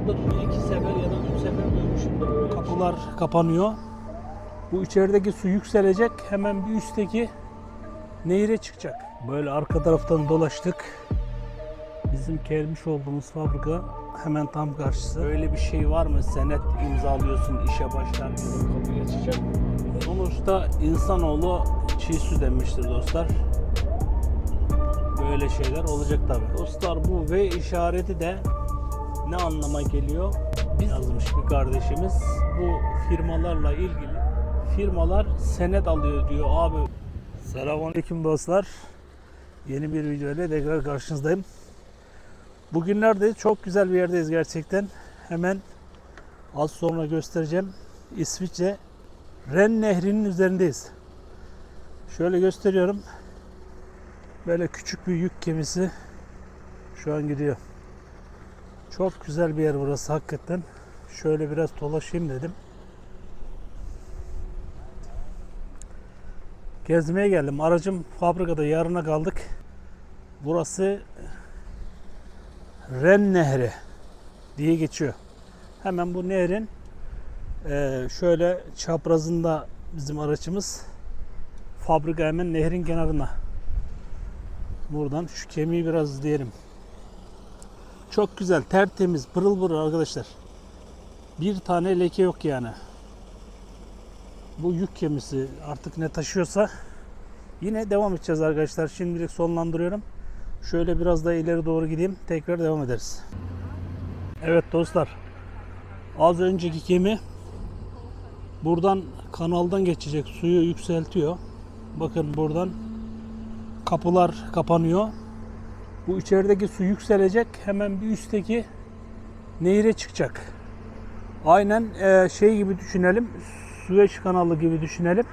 yıldır iki sefer ya da üç sefer duymuşumdur böyle. şey. Kapılar kapanıyor. Bu içerideki su yükselecek. Hemen bir üstteki nehire çıkacak. Böyle arka taraftan dolaştık. Bizim gelmiş olduğumuz fabrika hemen tam karşısı. Öyle bir şey var mı? Senet imzalıyorsun, işe başlar gibi kapı geçecek. Sonuçta insanoğlu çiğ su demiştir dostlar. Böyle şeyler olacak tabi. Dostlar bu V işareti de ne anlama geliyor? Biz yazmış bir kardeşimiz. Bu firmalarla ilgili firmalar senet alıyor diyor abi. Selamünaleyküm dostlar. Yeni bir video ile tekrar karşınızdayım. Bugünlerde çok güzel bir yerdeyiz gerçekten. Hemen az sonra göstereceğim. İsviçre Ren Nehri'nin üzerindeyiz. Şöyle gösteriyorum. Böyle küçük bir yük gemisi şu an gidiyor. Çok güzel bir yer burası hakikaten. Şöyle biraz dolaşayım dedim. Gezmeye geldim. Aracım fabrikada yarına kaldık. Burası Ren Nehri diye geçiyor. Hemen bu nehrin eee, şöyle çaprazında bizim araçımız. Fabrika hemen nehrin kenarına. Buradan şu kemiği biraz izleyelim. Çok güzel, tertemiz, pırıl pırıl arkadaşlar. Bir tane leke yok yani. Bu yük gemisi artık ne taşıyorsa yine devam edeceğiz arkadaşlar. Şimdilik sonlandırıyorum. Şöyle biraz daha ileri doğru gideyim. Tekrar devam ederiz. Evet dostlar. Az önceki gemi buradan kanaldan geçecek. Suyu yükseltiyor. Bakın buradan kapılar kapanıyor. Bu içerideki su yükselecek. Hemen bir üstteki nehire çıkacak. Aynen eee, şey gibi düşünelim. Süveyş kanalı gibi düşünelim.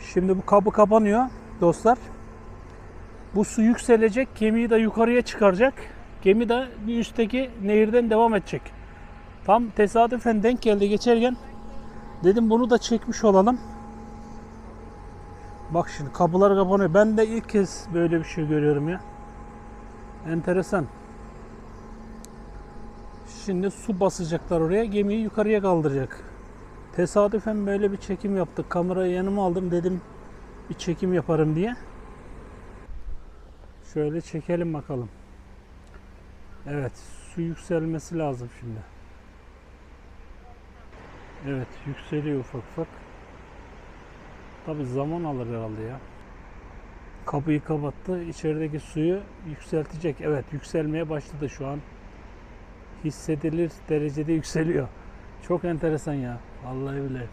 Şimdi bu kapı kapanıyor dostlar. Bu su yükselecek. Gemiyi de yukarıya çıkaracak. Gemi de bir üstteki nehirden devam edecek. Tam tesadüfen denk geldi geçerken. Dedim bunu da çekmiş olalım. Bak şimdi kapılar kapanıyor. Ben de ilk kez böyle bir şey görüyorum ya. Enteresan. Şimdi su basacaklar oraya. Gemiyi yukarıya kaldıracak. Tesadüfen böyle bir çekim yaptık. Kamerayı yanıma aldım dedim bir çekim yaparım diye. Şöyle çekelim bakalım. Evet, su yükselmesi lazım şimdi. Evet, yükseliyor ufak ufak. Tabi zaman alır herhalde ya. Kapıyı kapattı. İçerideki suyu yükseltecek. Evet, yükselmeye başladı şu an. Hissedilir derecede yükseliyor. Çok enteresan ya. Vallahi bile.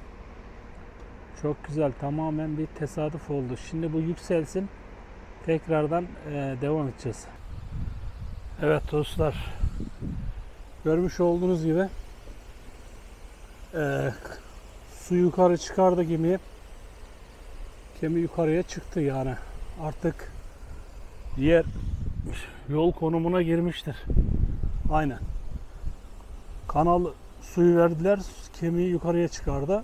Çok güzel. Tamamen bir tesadüf oldu. Şimdi bu yükselsin. Tekrardan eee, devam edeceğiz. Evet dostlar. Görmüş olduğunuz gibi eee, su yukarı çıkardı gemiyi. Gemi yukarıya çıktı yani. Artık diğer yol konumuna girmiştir. Aynen. Kanal suyu verdiler. Kemiği yukarıya çıkardı.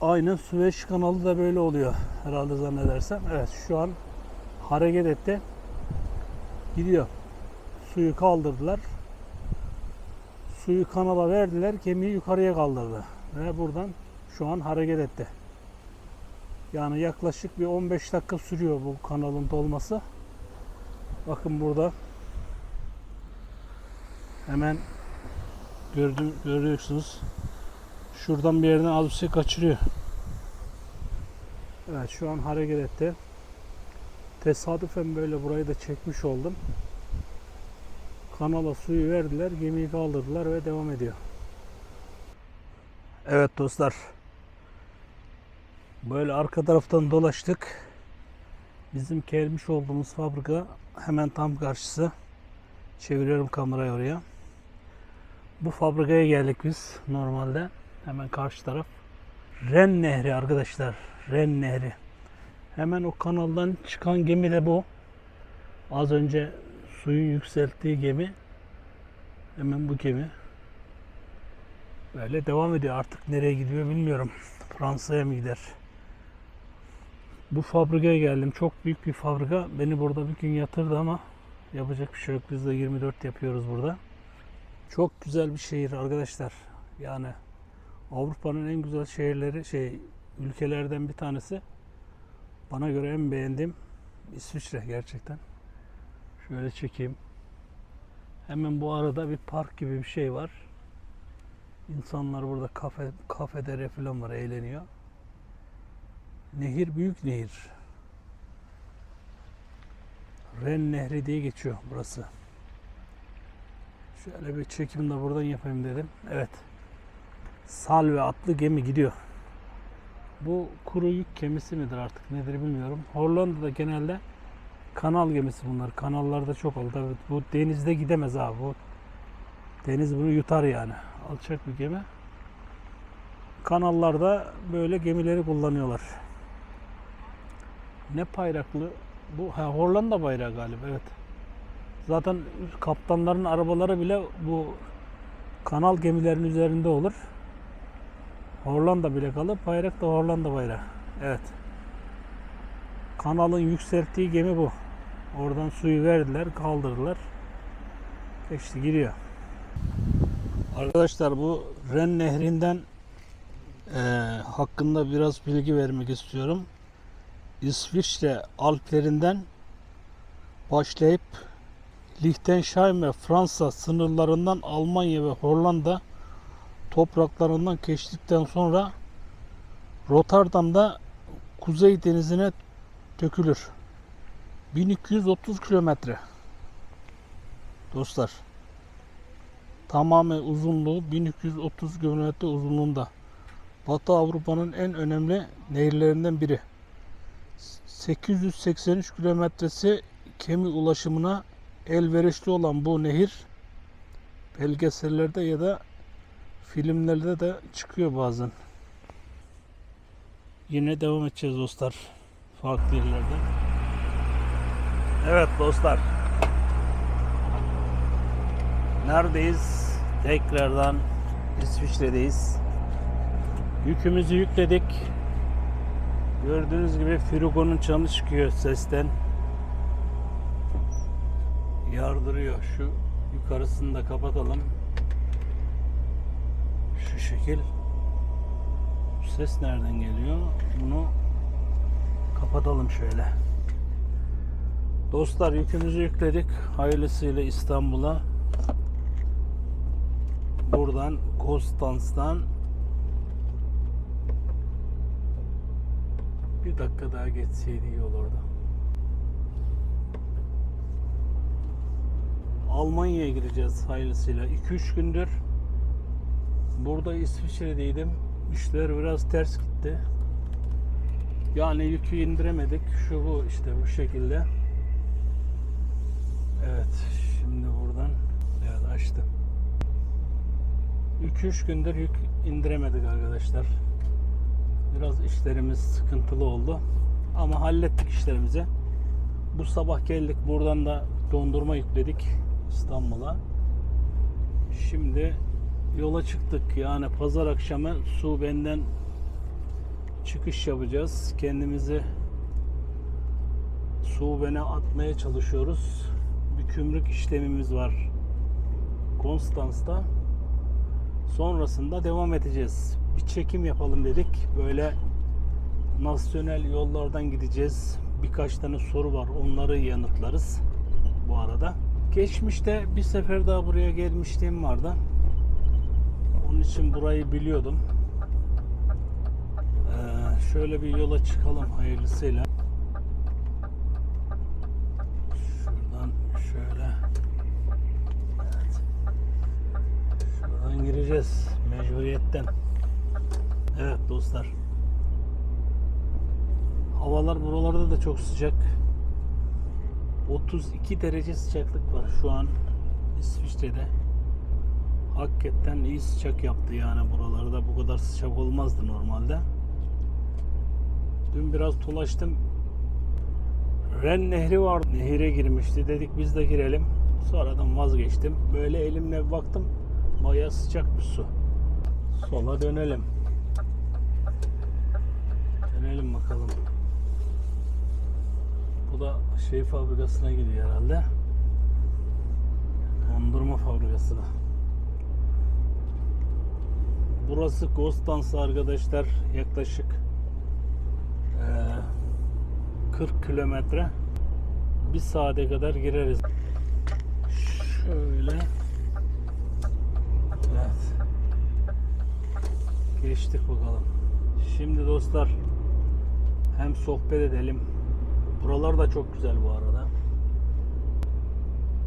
Aynen Süveyş kanalı da böyle oluyor herhalde zannedersem. Evet şu an hareket etti. Gidiyor. Suyu kaldırdılar. Suyu kanala verdiler. Kemiği yukarıya kaldırdı. Ve buradan şu an hareket etti. Yani yaklaşık bir 15 dakika sürüyor bu kanalın dolması. Bakın burada hemen gördüm, görüyorsunuz. Şuradan bir yerden az bir şey kaçırıyor. Evet şu an hareket etti. Tesadüfen böyle burayı da çekmiş oldum. Kanala suyu verdiler, gemiyi kaldırdılar ve devam ediyor. Evet dostlar. Böyle arka taraftan dolaştık. Bizim gelmiş olduğumuz fabrika hemen tam karşısı. Çeviriyorum kamerayı oraya. Bu fabrikaya geldik biz normalde. Hemen karşı taraf. Ren Nehri arkadaşlar. Ren Nehri. Hemen o kanaldan çıkan gemi de bu. Az önce suyun yükselttiği gemi. Hemen bu gemi. Böyle devam ediyor. Artık nereye gidiyor bilmiyorum. Fransa'ya mı gider? Bu fabrikaya geldim. Çok büyük bir fabrika. Beni burada bir gün yatırdı ama Yapacak bir şey yok. Biz de 24 yapıyoruz burada. Çok güzel bir şehir arkadaşlar. Yani Avrupa'nın en güzel şehirleri şey ülkelerden bir tanesi. Bana göre en beğendiğim İsviçre gerçekten. Şöyle çekeyim. Hemen bu arada bir park gibi bir şey var. İnsanlar burada kafe kafede falan var eğleniyor. Nehir büyük nehir. Ren Nehri diye geçiyor burası. Şöyle bir çekim de buradan yapayım dedim. Evet. Salve atlı gemi gidiyor. Bu kuru yük gemisi midir artık nedir bilmiyorum. Hollanda'da genelde kanal gemisi bunlar. Kanallarda çok olur. Tabii bu denizde gidemez abi. Bu deniz bunu yutar yani. Alçak bir gemi. Kanallarda böyle gemileri kullanıyorlar. Ne bayraklı? Bu ha, Hollanda bayrağı galiba evet. Zaten kaptanların arabaları bile bu kanal gemilerinin üzerinde olur. Hollanda bile kalır. Bayrak da Hollanda bayrağı. Evet. Kanalın yükselttiği gemi bu. Oradan suyu verdiler, kaldırdılar. Geçti gidiyor. Arkadaşlar bu Ren Nehri'nden eee, hakkında biraz bilgi vermek istiyorum. İsviçre Alplerinden başlayıp Liechtenstein ve Fransa sınırlarından Almanya ve Hollanda topraklarından geçtikten sonra Rotterdam'da Kuzey Denizi'ne dökülür. 1230 kilometre. Dostlar. Tamamen uzunluğu 1230 kilometre uzunluğunda. Batı Avrupa'nın en önemli nehirlerinden biri. 883 kilometresi kemi ulaşımına elverişli olan bu nehir belgesellerde ya da filmlerde de çıkıyor bazen. Yine devam edeceğiz dostlar. Farklı yerlerde. Evet dostlar. Neredeyiz? Tekrardan İsviçre'deyiz. Yükümüzü yükledik. Gördüğünüz gibi Firugo'nun çanı çıkıyor sesten. Yardırıyor. Şu yukarısını da kapatalım. Şu şekil. Ses nereden geliyor? Bunu kapatalım şöyle. Dostlar yükümüzü yükledik. Hayırlısıyla İstanbul'a. Buradan Konstans'tan bir dakika daha geçseydi iyi olurdu. Almanya'ya gideceğiz hayırlısıyla. 2-3 gündür burada İsviçre'deydim. İşler biraz ters gitti. Yani yükü indiremedik. Şu bu işte bu şekilde. Evet. Şimdi buradan evet açtım. 2-3 gündür yük indiremedik arkadaşlar. Biraz işlerimiz sıkıntılı oldu. Ama hallettik işlerimizi. Bu sabah geldik. Buradan da dondurma yükledik İstanbul'a. Şimdi yola çıktık. Yani pazar akşamı su benden çıkış yapacağız. Kendimizi Suben'e atmaya çalışıyoruz. Bir kümrük işlemimiz var. Konstans'ta. Sonrasında devam edeceğiz. Bir çekim yapalım dedik. Böyle nasyonel yollardan gideceğiz. Birkaç tane soru var. Onları yanıtlarız bu arada. Geçmişte bir sefer daha buraya gelmişliğim vardı. Onun için burayı biliyordum. Ee, şöyle bir yola çıkalım hayırlısıyla. Şuradan şöyle. Evet. Şuradan gireceğiz mecburiyetten. Dostlar. Havalar buralarda da çok sıcak. 32 derece sıcaklık var şu an İsviçre'de. Hakikaten iyi sıcak yaptı yani buralarda bu kadar sıcak olmazdı normalde. Dün biraz dolaştım. Ren Nehri var. Nehire girmişti. Dedik biz de girelim. Sonradan vazgeçtim. Böyle elimle baktım. Baya sıcak bir su. Sola dönelim. Dönelim bakalım. Bu da şey fabrikasına gidiyor herhalde. Dondurma fabrikasına. Burası Konstanz arkadaşlar. Yaklaşık eee, 40 kilometre. Bir saate kadar gireriz. Şöyle. Evet. Geçtik bakalım. Şimdi dostlar hem sohbet edelim. Buralar da çok güzel bu arada.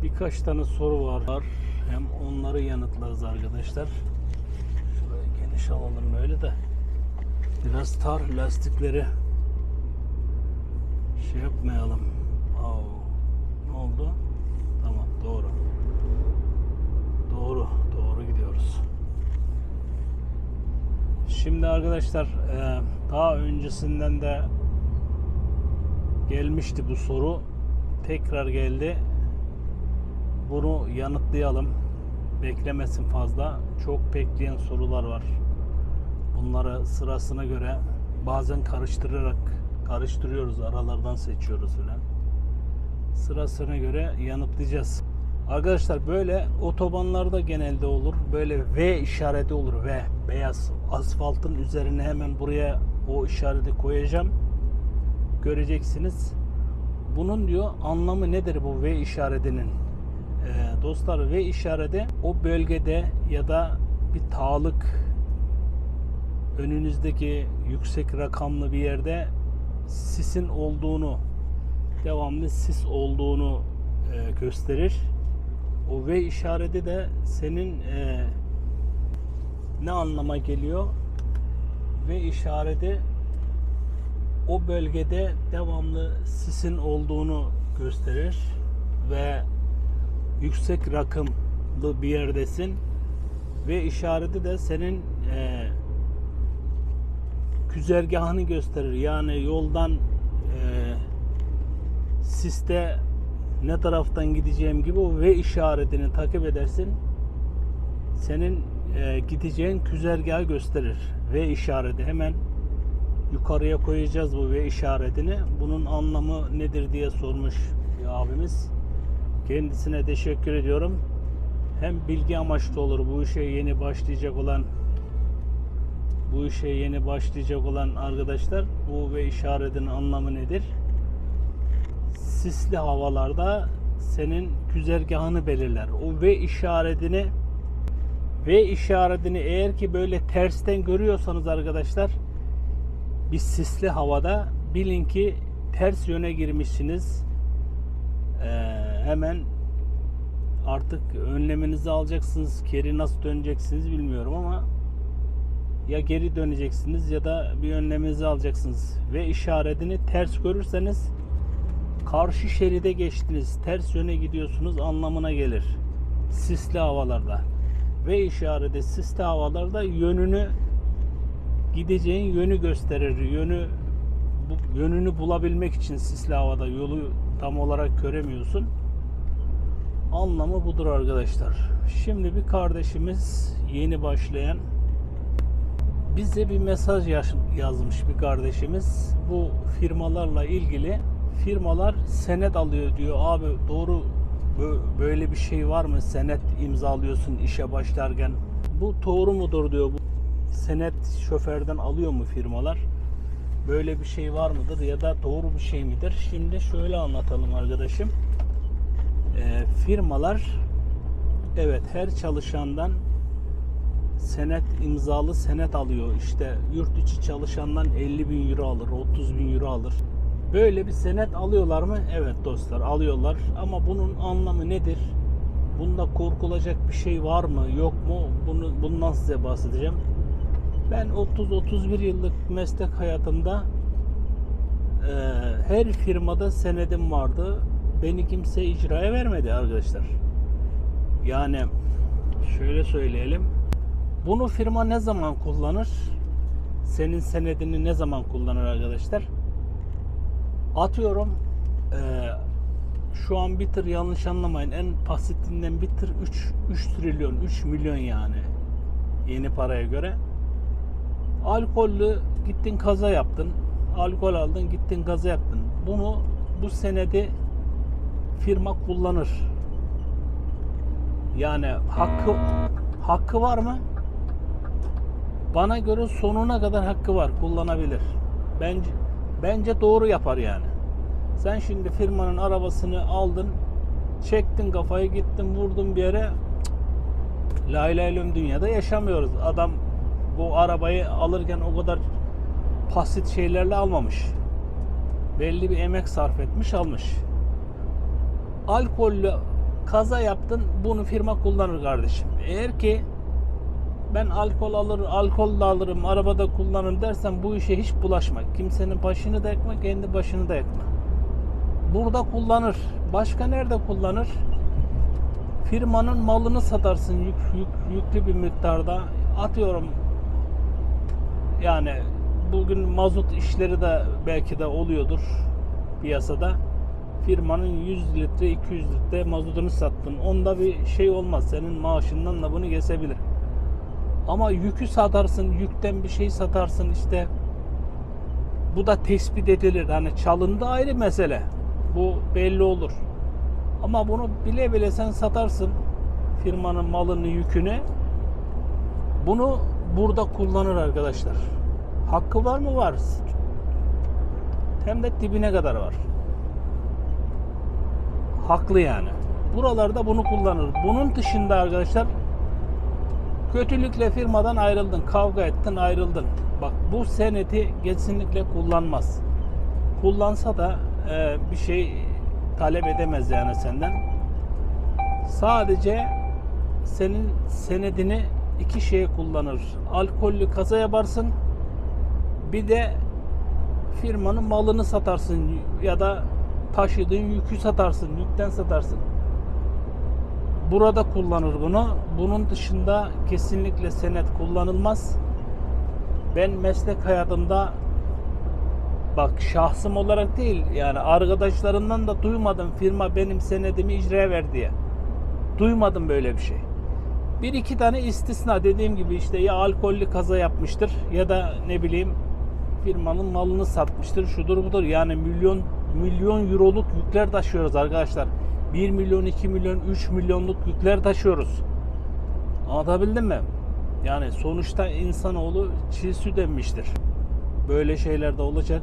Birkaç tane soru var. Hem onları yanıtlarız arkadaşlar. Şurayı geniş alalım böyle de. Biraz tar lastikleri şey yapmayalım. Au. Ne oldu? Tamam doğru. Doğru. Doğru gidiyoruz. Şimdi arkadaşlar daha öncesinden de gelmişti bu soru. Tekrar geldi. Bunu yanıtlayalım. Beklemesin fazla. Çok bekleyen sorular var. Bunları sırasına göre bazen karıştırarak karıştırıyoruz. Aralardan seçiyoruz falan. Sırasına göre yanıtlayacağız. Arkadaşlar böyle otobanlarda genelde olur. Böyle V işareti olur. V. Beyaz asfaltın üzerine hemen buraya o işareti koyacağım. Göreceksiniz. Bunun diyor anlamı nedir bu V işaretinin? Ee, dostlar V işareti o bölgede ya da bir tağlık önünüzdeki yüksek rakamlı bir yerde sisin olduğunu devamlı sis olduğunu e, gösterir. O V işareti de senin e, ne anlama geliyor? V işareti o bölgede devamlı sisin olduğunu gösterir ve yüksek rakımlı bir yerdesin ve işareti de senin e, güzergahını gösterir. Yani yoldan e, siste ne taraftan gideceğim gibi o V işaretini takip edersin. Senin e, gideceğin güzergahı gösterir. V işareti hemen yukarıya koyacağız bu V işaretini. Bunun anlamı nedir diye sormuş bir abimiz. Kendisine teşekkür ediyorum. Hem bilgi amaçlı olur bu işe yeni başlayacak olan bu işe yeni başlayacak olan arkadaşlar bu V işaretinin anlamı nedir? Sisli havalarda senin güzergahını belirler. O V işaretini V işaretini eğer ki böyle tersten görüyorsanız arkadaşlar bir sisli havada bilin ki ters yöne girmişsiniz. Ee, hemen artık önleminizi alacaksınız. Geri nasıl döneceksiniz bilmiyorum ama ya geri döneceksiniz ya da bir önleminizi alacaksınız. Ve işaretini ters görürseniz karşı şeride geçtiniz, ters yöne gidiyorsunuz anlamına gelir. Sisli havalarda. Ve işareti sisli havalarda yönünü gideceğin yönü gösterir. Yönü bu, yönünü bulabilmek için sisli havada yolu tam olarak göremiyorsun. Anlamı budur arkadaşlar. Şimdi bir kardeşimiz yeni başlayan bize bir mesaj yazmış bir kardeşimiz. Bu firmalarla ilgili firmalar senet alıyor diyor. Abi doğru bö- böyle bir şey var mı? Senet imzalıyorsun işe başlarken. Bu doğru mudur diyor. Senet şoförden alıyor mu firmalar? Böyle bir şey var mıdır ya da doğru bir şey midir? Şimdi şöyle anlatalım arkadaşım. Ee, firmalar evet her çalışandan senet imzalı senet alıyor. İşte yurt içi çalışandan 50 bin euro alır, 30 bin euro alır. Böyle bir senet alıyorlar mı? Evet dostlar alıyorlar. Ama bunun anlamı nedir? Bunda korkulacak bir şey var mı? Yok mu? Bunu bundan size bahsedeceğim. Ben 30-31 yıllık meslek hayatımda e, her firmada senedim vardı. Beni kimse icraya vermedi arkadaşlar. Yani şöyle söyleyelim. Bunu firma ne zaman kullanır? Senin senedini ne zaman kullanır arkadaşlar? Atıyorum eee, şu an bir tır yanlış anlamayın en basitinden bir tır 3, 3 trilyon 3 milyon yani yeni paraya göre alkollü gittin kaza yaptın alkol aldın gittin kaza yaptın bunu bu senedi firma kullanır Yani hakkı hakkı var mı? Bana göre sonuna kadar hakkı var. Kullanabilir. Bence bence doğru yapar yani. Sen şimdi firmanın arabasını aldın, çektin kafayı gittin vurdun bir yere. Lay lay lom dünyada yaşamıyoruz. Adam bu arabayı alırken o kadar basit şeylerle almamış. Belli bir emek sarf etmiş almış. Alkollü kaza yaptın bunu firma kullanır kardeşim. Eğer ki ben alkol alır, alkol da alırım, arabada kullanırım dersen bu işe hiç bulaşma. Kimsenin başını da yakma, kendi başını da yakma. Burada kullanır. Başka nerede kullanır? Firmanın malını satarsın yük, yük, yüklü bir miktarda. Atıyorum yani bugün mazot işleri de belki de oluyordur piyasada. Firmanın 100 litre 200 litre mazotunu sattın. Onda bir şey olmaz. Senin maaşından da bunu kesebilir. Ama yükü satarsın, yükten bir şey satarsın işte. Bu da tespit edilir. Hani çalındı ayrı mesele. Bu belli olur. Ama bunu bile bile sen satarsın firmanın malını, yükünü. Bunu burada kullanır arkadaşlar. Hakkı var mı? Var. Hem de dibine kadar var. Haklı yani. Buralarda bunu kullanır. Bunun dışında arkadaşlar kötülükle firmadan ayrıldın, kavga ettin, ayrıldın. Bak bu seneti kesinlikle kullanmaz. Kullansa da e, bir şey talep edemez yani senden. Sadece senin senedini iki şeye kullanır. Alkollü kaza yaparsın. Bir de firmanın malını satarsın ya da taşıdığın yükü satarsın, yükten satarsın. Burada kullanır bunu. Bunun dışında kesinlikle senet kullanılmaz. Ben meslek hayatımda bak şahsım olarak değil yani arkadaşlarından da duymadım firma benim senedimi icraya ver diye. Duymadım böyle bir şey. Bir iki tane istisna dediğim gibi işte ya alkollü kaza yapmıştır ya da ne bileyim firmanın malını satmıştır şudur budur yani milyon milyon euroluk yükler taşıyoruz arkadaşlar. 1 milyon 2 milyon 3 milyonluk yükler taşıyoruz. Anlatabildim mi? Yani sonuçta insanoğlu çiğ süt emmiştir. Böyle şeyler de olacak.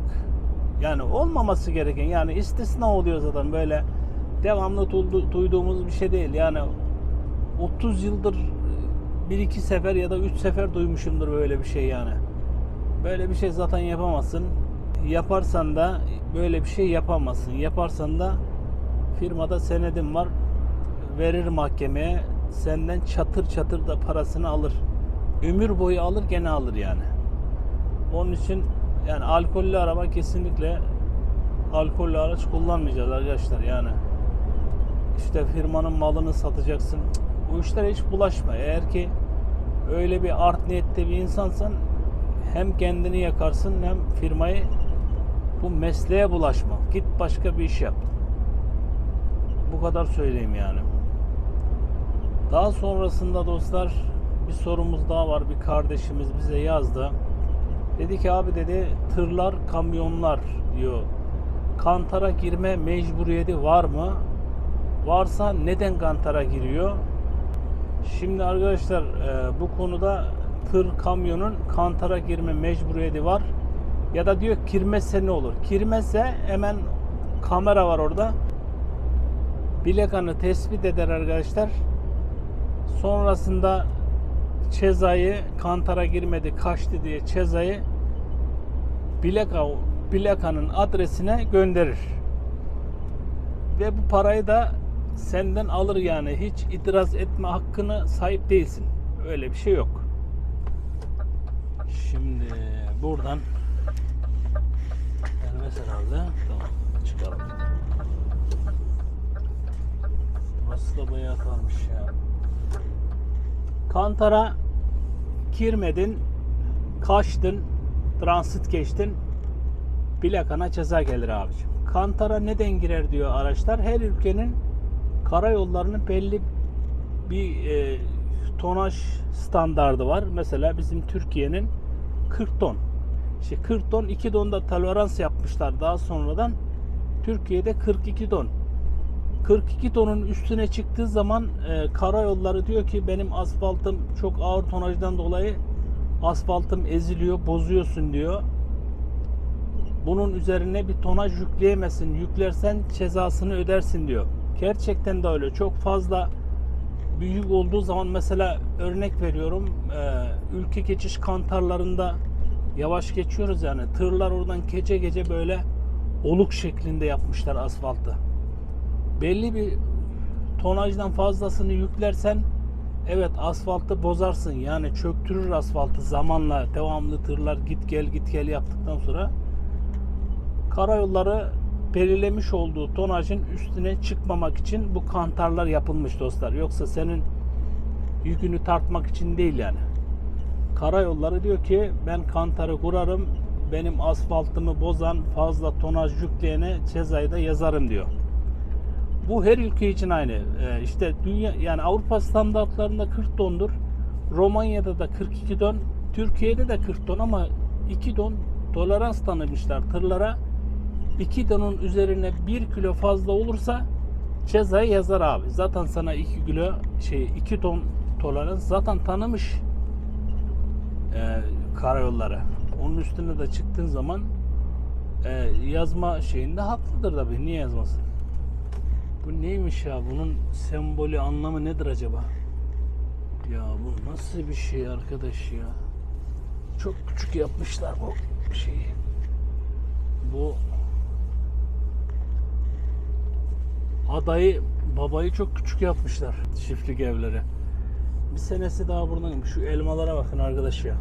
Yani olmaması gereken yani istisna oluyor zaten böyle devamlı duydu- duyduğumuz bir şey değil. Yani 30 yıldır bir iki sefer ya da üç sefer duymuşumdur böyle bir şey yani. Böyle bir şey zaten yapamazsın. Yaparsan da böyle bir şey yapamazsın. Yaparsan da firmada senedim var. Verir mahkemeye. Senden çatır çatır da parasını alır. Ömür boyu alır gene alır yani. Onun için yani alkollü araba kesinlikle alkollü araç kullanmayacağız arkadaşlar yani. İşte firmanın malını satacaksın. Bu işlere hiç bulaşma. Eğer ki öyle bir art niyette bir insansan hem kendini yakarsın hem firmayı bu mesleğe bulaşma. Git başka bir iş yap. Bu kadar söyleyeyim yani. Daha sonrasında dostlar bir sorumuz daha var. Bir kardeşimiz bize yazdı. Dedi ki abi dedi tırlar, kamyonlar diyor. Kantara girme mecburiyeti var mı? Varsa neden kantara giriyor? Şimdi arkadaşlar e, bu konuda tır, kamyonun kantara girme mecburiyeti var. Ya da diyor girmezse ne olur? Girmezse hemen kamera var orada. Bilekanı tespit eder arkadaşlar. Sonrasında cezayı kantara girmedi kaçtı diye cezayı bileka, bilekanın adresine gönderir. Ve bu parayı da senden alır yani hiç itiraz etme hakkını sahip değilsin. Öyle bir şey yok. Şimdi buradan gelmez herhalde. Tamam çıkalım. Burası da bayağı kalmış ya. Kantara girmedin, kaçtın, transit geçtin, plakana ceza gelir abicim. Kantara neden girer diyor araçlar. Her ülkenin karayollarının belli bir e, tonaj standardı var. Mesela bizim Türkiye'nin 40 ton. İşte 40 ton 2 tonda tolerans yapmışlar daha sonradan. Türkiye'de 42 ton. 42 tonun üstüne çıktığı zaman e, karayolları diyor ki benim asfaltım çok ağır tonajdan dolayı asfaltım eziliyor, bozuyorsun diyor. Bunun üzerine bir tonaj yükleyemezsin. Yüklersen cezasını ödersin diyor. Gerçekten de öyle. Çok fazla büyük olduğu zaman mesela örnek veriyorum e, ülke geçiş kantarlarında yavaş geçiyoruz yani tırlar oradan gece gece böyle oluk şeklinde yapmışlar asfaltı. Belli bir tonajdan fazlasını yüklersen evet asfaltı bozarsın yani çöktürür asfaltı zamanla devamlı tırlar git gel git gel yaptıktan sonra karayolları belirlemiş olduğu tonajın üstüne çıkmamak için bu kantarlar yapılmış dostlar. Yoksa senin yükünü tartmak için değil yani. Karayolları diyor ki ben kantarı kurarım benim asfaltımı bozan fazla tonaj yükleyene cezayı da yazarım diyor. Bu her ülke için aynı. Ee, işte dünya yani Avrupa standartlarında 40 tondur. Romanya'da da 42 ton, Türkiye'de de 40 ton ama 2 ton tolerans tanımışlar tırlara. 2 tonun üzerine 1 kilo fazla olursa cezayı yazar abi. Zaten sana 2 kilo şey 2 ton tolerans zaten tanımış e, karayolları. Onun üstüne de çıktığın zaman e, yazma şeyinde haklıdır tabii. Niye yazmasın? Bu neymiş ya? Bunun sembolü anlamı nedir acaba? Ya bu nasıl bir şey arkadaş ya? Çok küçük yapmışlar bu şeyi. Bu adayı babayı çok küçük yapmışlar çiftlik evleri. Bir senesi daha buradan şu elmalara bakın arkadaş ya.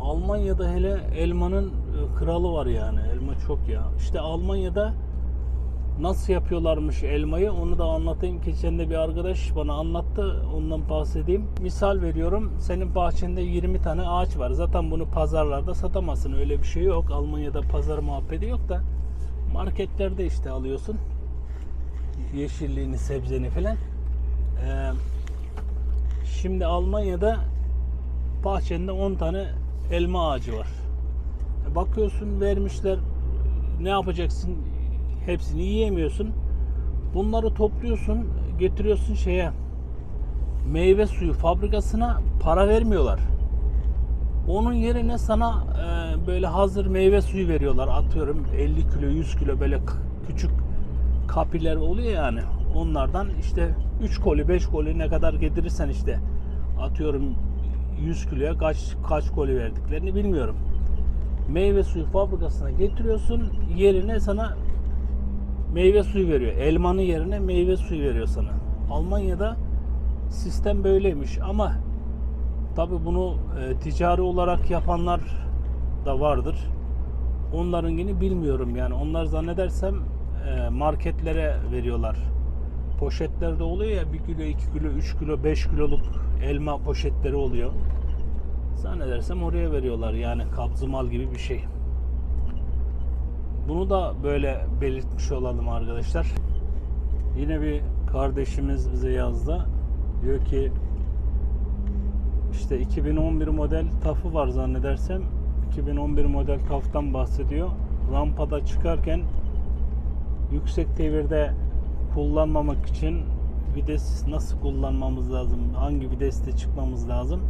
Almanya'da hele elmanın e, kralı var yani. Elma çok ya. İşte Almanya'da nasıl yapıyorlarmış elmayı onu da anlatayım. Geçen de bir arkadaş bana anlattı. Ondan bahsedeyim. Misal veriyorum. Senin bahçende 20 tane ağaç var. Zaten bunu pazarlarda satamazsın. Öyle bir şey yok. Almanya'da pazar muhabbeti yok da marketlerde işte alıyorsun. Yeşilliğini, sebzeni falan. Ee, şimdi Almanya'da bahçende 10 tane elma ağacı var. E, Bakıyorsun vermişler ne yapacaksın? Hepsini yiyemiyorsun. Bunları topluyorsun, getiriyorsun şeye meyve suyu fabrikasına para vermiyorlar. Onun yerine sana e, böyle hazır meyve suyu veriyorlar. Atıyorum 50 kilo, 100 kilo böyle küçük kapiler oluyor yani. Onlardan işte 3 koli, 5 koli ne kadar getirirsen işte atıyorum 100 kiloya kaç kaç koli verdiklerini bilmiyorum. Meyve suyu fabrikasına getiriyorsun. Yerine sana meyve suyu veriyor. Elmanın yerine meyve suyu veriyor sana. Almanya'da sistem böyleymiş ama tabi bunu e, ticari olarak yapanlar da vardır. Onların yine bilmiyorum yani. Onlar zannedersem marketlere veriyorlar. Poşetlerde oluyor ya 1 kilo, 2 kilo, 3 kilo, 5 kiloluk elma poşetleri oluyor. Zannedersem oraya veriyorlar yani kabzımal gibi bir şey. Bunu da böyle belirtmiş olalım arkadaşlar. Yine bir kardeşimiz bize yazdı. Diyor ki işte 2011 model TAF'ı var zannedersem. 2011 model TAF'tan bahsediyor. Rampada çıkarken yüksek devirde kullanmamak için vites nasıl kullanmamız lazım? Hangi viteste çıkmamız lazım?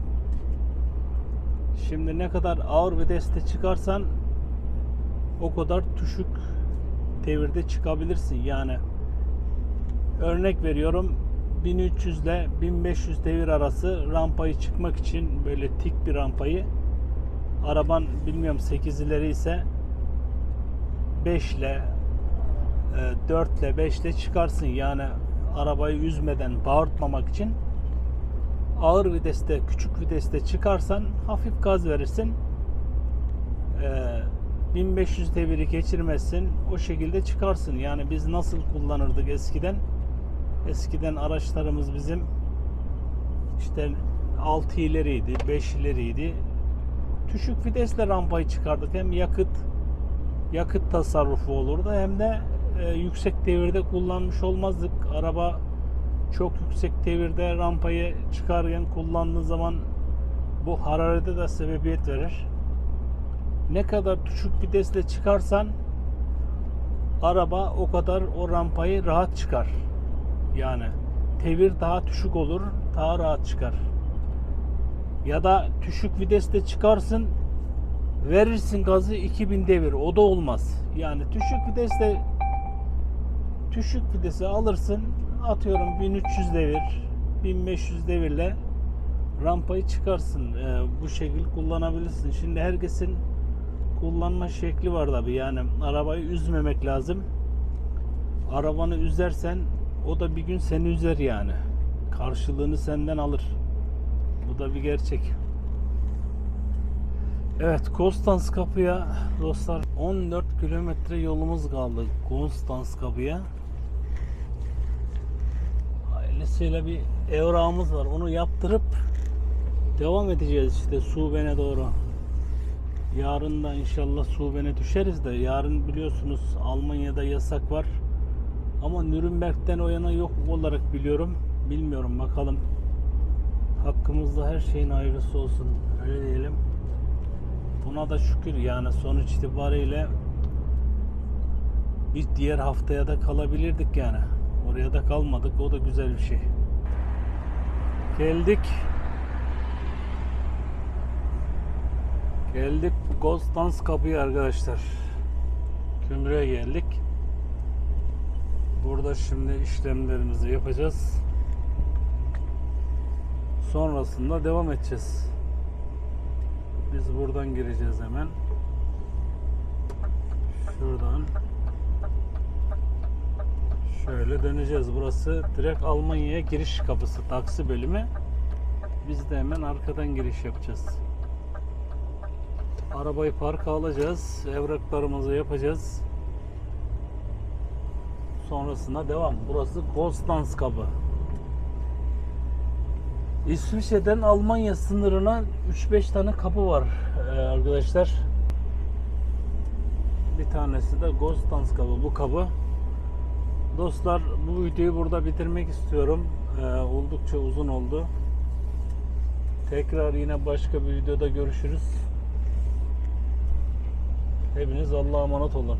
Şimdi ne kadar ağır viteste çıkarsan o kadar düşük devirde çıkabilirsin. Yani örnek veriyorum 1300 ile 1500 devir arası rampayı çıkmak için böyle tik bir rampayı araban bilmiyorum 8 ileri ise 5 ile 4 ile 5 ile çıkarsın. Yani arabayı üzmeden bağırtmamak için ağır viteste, küçük viteste çıkarsan hafif gaz verirsin. Ee, 1500 deviri geçirmezsin. O şekilde çıkarsın. Yani biz nasıl kullanırdık eskiden? Eskiden araçlarımız bizim işte 6 ileriydi, 5 ileriydi. Düşük vitesle rampayı çıkardık. Hem yakıt yakıt tasarrufu olurdu hem de e, yüksek devirde kullanmış olmazdık. Araba çok yüksek devirde rampayı çıkarken kullandığı zaman bu hararete de sebebiyet verir. Ne kadar düşük vitesle çıkarsan araba o kadar o rampayı rahat çıkar. Yani tevir daha düşük olur, daha rahat çıkar. Ya da düşük viteste çıkarsın, verirsin gazı 2000 devir. O da olmaz. Yani düşük viteste düşük vitesi alırsın, atıyorum 1300 devir, 1500 devirle rampayı çıkarsın. Ee, bu şekil kullanabilirsin. Şimdi herkesin kullanma şekli var tabi. Yani arabayı üzmemek lazım. Arabanı üzersen o da bir gün seni üzer yani. Karşılığını senden alır. Bu da bir gerçek. Evet, Konstans kapıya dostlar 14 kilometre yolumuz kaldı Konstans kapıya. Hayırlısıyla bir evrağımız var. Onu yaptırıp devam edeceğiz işte Suben'e doğru. Yarın da inşallah Suben'e düşeriz de yarın biliyorsunuz Almanya'da yasak var. Ama Nürnberg'den o yana yok olarak biliyorum. Bilmiyorum bakalım. Hakkımızda her şeyin hayırlısı olsun. Öyle diyelim. Buna da şükür yani sonuç itibariyle bir diğer haftaya da kalabilirdik yani. Oraya da kalmadık. O da güzel bir şey. Geldik. Geldik Konstans kapıya arkadaşlar. Kümrüğe geldik. Burada şimdi işlemlerimizi yapacağız. Sonrasında devam edeceğiz. Biz buradan gireceğiz hemen. Şuradan. Şöyle döneceğiz. Burası direkt Almanya'ya giriş kapısı, taksi bölümü. Biz de hemen arkadan giriş yapacağız. Arabayı parka alacağız. Evraklarımızı yapacağız. Sonrasında devam. Burası Konstans kapı. İsviçre'den Almanya sınırına 3-5 tane kapı var ee, arkadaşlar. Bir tanesi de Konstans kapı. Bu kapı. Dostlar bu videoyu burada bitirmek istiyorum. Ee, oldukça uzun oldu. Tekrar yine başka bir videoda görüşürüz. Hepiniz Allah'a emanet olun.